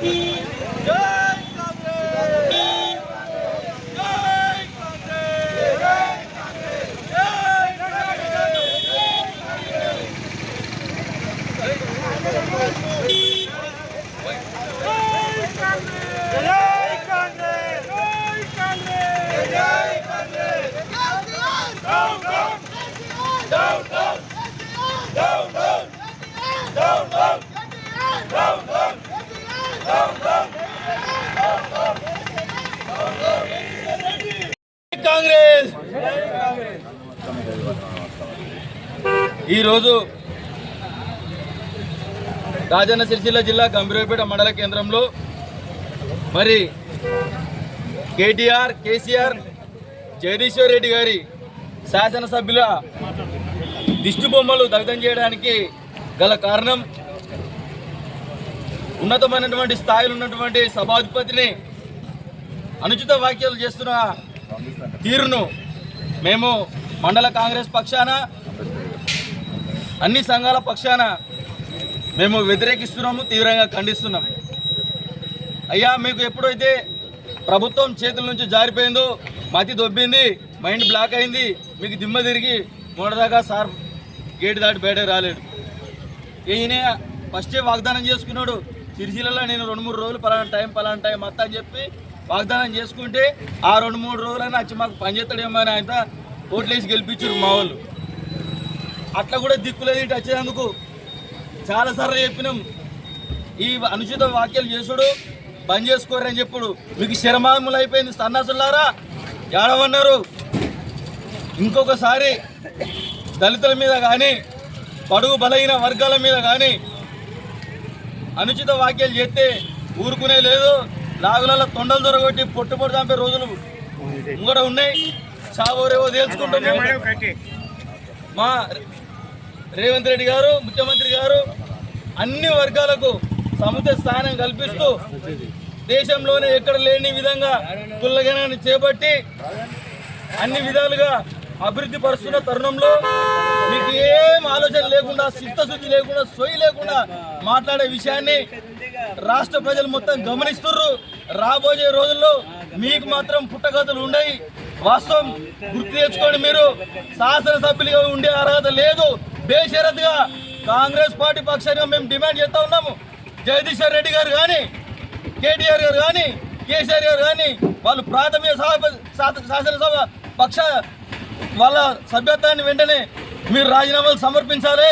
Three, two. Congress! ఈరోజు రాజన్న సిరిసిల్ల జిల్లా గంభీరపేట మండల కేంద్రంలో మరి కేటీఆర్ కేసీఆర్ జగదీశ్వర్ రెడ్డి గారి శాసనసభ్యుల దిష్టి బొమ్మలు దగ్ధం చేయడానికి గల కారణం ఉన్నతమైనటువంటి స్థాయిలో ఉన్నటువంటి సభాధిపతిని అనుచిత వ్యాఖ్యలు చేస్తున్న తీరును మేము మండల కాంగ్రెస్ పక్షాన అన్ని సంఘాల పక్షాన మేము వ్యతిరేకిస్తున్నాము తీవ్రంగా ఖండిస్తున్నాం అయ్యా మీకు ఎప్పుడైతే ప్రభుత్వం చేతుల నుంచి జారిపోయిందో మతి దొబ్బింది మైండ్ బ్లాక్ అయింది మీకు దిమ్మ తిరిగి మూడదాకా సార్ గేట్ దాటి బయట రాలేడు ఈయన ఫస్టే వాగ్దానం చేసుకున్నాడు సిరిసిల్లలో నేను రెండు మూడు రోజులు పలానా టైం పలానా టైం అత్త అని చెప్పి వాగ్దానం చేసుకుంటే ఆ రెండు మూడు రోజులైనా వచ్చి మాకు పనిచేస్తాడేమో అని ఆయన ఓట్లేసి గెలిపించారు మా వాళ్ళు. అట్లా కూడా దిక్కులేదు ఇటు వచ్చేందుకు చాలాసార్లు చెప్పినాం. ఈ అనుచిత వ్యాఖ్యలు చేసుడు బంద్ చేసుకోరని చెప్పుడు. మీకు శరమాములు అయిపోయింది సన్నాసులారా? ఏడవన్నారు? ఇంకొకసారి దళితుల మీద కానీ పడుగు బలహీన వర్గాల మీద కానీ అనుచిత వ్యాఖ్యలు చేస్తే ఊరుకునే లేదు. లాగులలో తొండలు దొరగొట్టి పొట్టు పొట్టు చంపే రోజులు కూడా ఉన్నాయి. చావోరేవో తేల్చుకుంటున్నాం మా రేవంత్ రెడ్డి గారు ముఖ్యమంత్రి గారు అన్ని వర్గాలకు సముద్ర స్థానం కల్పిస్తూ దేశంలోనే ఎక్కడ లేని విధంగా కుల్లగనాన్ని చేపట్టి అన్ని విధాలుగా అభివృద్ధి పరుస్తున్న తరుణంలో మీకు ఏం ఆలోచన లేకుండా చిత్తశుద్ధి లేకుండా సొయ్యి లేకుండా మాట్లాడే విషయాన్ని రాష్ట్ర ప్రజలు మొత్తం గమనిస్తుర్రు. రాబోయే రోజుల్లో మీకు మాత్రం పుట్టగతులు ఉండయి. వాస్తవం గుర్తు తెచ్చుకోండి మీరు. శాసనసభ్యులుగా ఉండే అర్హత లేదు. బేషరత్గా కాంగ్రెస్ పార్టీ పక్షంగా మేము డిమాండ్ చేస్తా ఉన్నాము. జగదీశ్వర్ రెడ్డి గారు కానీ కేటీఆర్ గారు కానీ కేసీఆర్ గారు కానీ వాళ్ళు ప్రాథమిక శాసనసభ పక్ష వాళ్ళ సభ్యత్వాన్ని వెంటనే మీరు రాజీనామాలు సమర్పించాలి.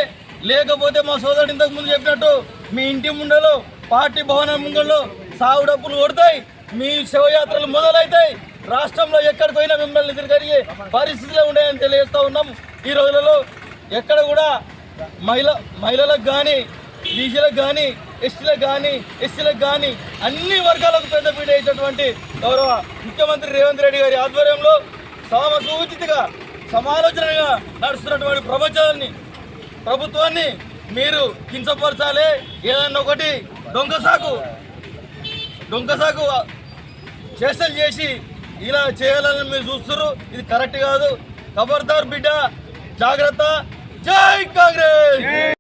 లేకపోతే మా సోదరుడు ఇంతకుముందు చెప్పినట్టు మీ ఇంటి ముండలో పార్టీ భవనం ముంగల్లో సాగు డబ్బులు కొడతాయి. మీ శవయాత్రలు మొదలవుతాయి రాష్ట్రంలో ఎక్కడికి పోయినా మిమ్మల్ని తిరిగే పరిస్థితులు ఉన్నాయని తెలియజేస్తూ ఉన్నాం. ఈ రోజులలో ఎక్కడ కూడా మహిళ మహిళలకు కానీ బీసీలకు కానీ ఎస్టీలకు కానీ ఎస్సీలకు కానీ అన్ని వర్గాలకు పెద్దపీట ఇచ్చేటువంటి గౌరవ ముఖ్యమంత్రి రేవంత్ రెడ్డి గారి ఆధ్వర్యంలో సమసూచితగా సమాలోచనగా నడుస్తున్నటువంటి ప్రపంచాన్ని ప్రభుత్వాన్ని మీరు కించపరచాలి. ఏదన్నా ఒకటి దొంగ సాగు దొంగ సాగు చేష్టలు చేసి ఇలా చేయాలని మీరు చూస్తున్నారు. ఇది కరెక్ట్ కాదు. ఖబర్దార్ బిడ్డ జాగ్రత్త. జై కాంగ్రెస్!